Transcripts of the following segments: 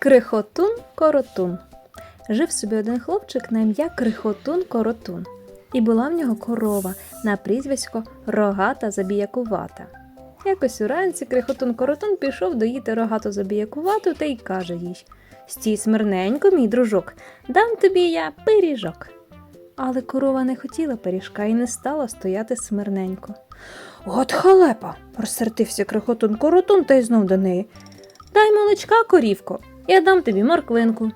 Крихотун коротун. Жив собі один хлопчик на ім'я Крихотун коротун. І була в нього корова на прізвисько рогата забіякувата. Якось уранці Крихотун коротун пішов доїти рогату забіякувату та й каже їй Стій смирненько, мій дружок, дам тобі я пиріжок. Але корова не хотіла пиріжка і не стала стояти смирненько. От халепа, розсердився крихотун коротун та й знов до неї. Дай молочка, корівко, я дам тобі морквинку.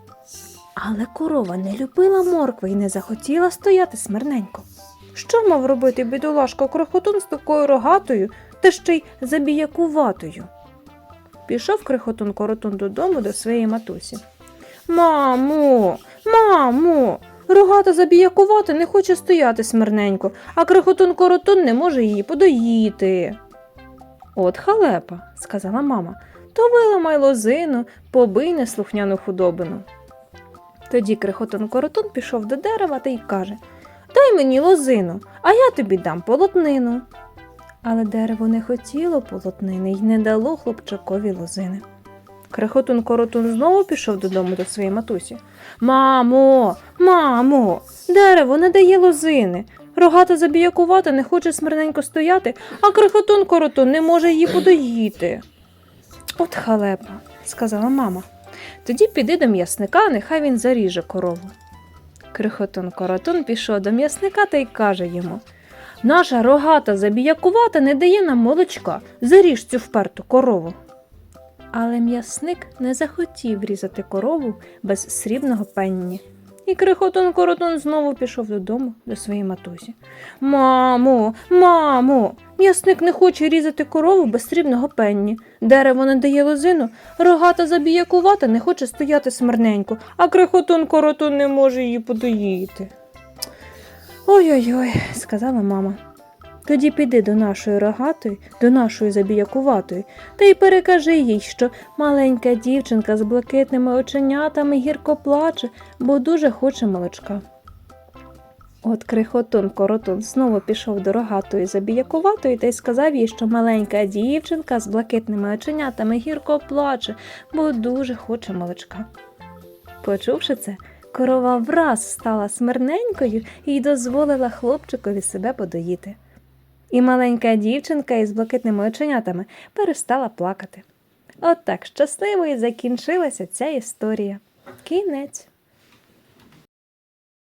Але корова не любила моркви і не захотіла стояти смирненько. Що мав робити бідолашка крихотун з такою рогатою та ще й забіякуватою? Пішов крихотун коротун додому до своєї матусі. Мамо, мамо, рогата забіякувата не хоче стояти смирненько, а крихотун коротун не може її подоїти. От халепа, сказала мама, то виламай лозину, побий неслухняну худобину. Тоді крихотун коротун пішов до дерева та й каже Дай мені лозину, а я тобі дам полотнину. Але дерево не хотіло полотнини й не дало хлопчакові лозини. Крихотун коротун знову пішов додому до своєї матусі. Мамо, мамо, дерево не дає лозини. Рогата забіякувата не хоче смирненько стояти, а крихотун коротун не може її подоїти. От халепа, сказала мама. Тоді піди до м'ясника, нехай він заріже корову. Крихотун коротун пішов до м'ясника та й каже йому Наша рогата забіякувата не дає нам молочка, заріж цю вперту корову. Але м'ясник не захотів різати корову без срібного пенні. І крихотун коротун знову пішов додому до своєї матусі. Мамо, мамо, м'ясник не хоче різати корову без срібного пенні. Дерево не дає лозину, рогата забіякувата не хоче стояти смирненько, а крихотун коротун не може її подоїти. Ой-ой-ой, сказала мама. Тоді піди до нашої рогатої, до нашої забіякуватої, та й перекажи їй, що маленька дівчинка з блакитними оченятами гірко плаче, бо дуже хоче молочка. От крихотун коротун знову пішов до рогатої забіякуватої та й сказав їй, що маленька дівчинка з блакитними оченятами гірко плаче, бо дуже хоче молочка. Почувши це, корова враз стала смирненькою і дозволила хлопчикові себе подоїти. І маленька дівчинка із блакитними оченятами перестала плакати. От так щасливо і закінчилася ця історія. Кінець.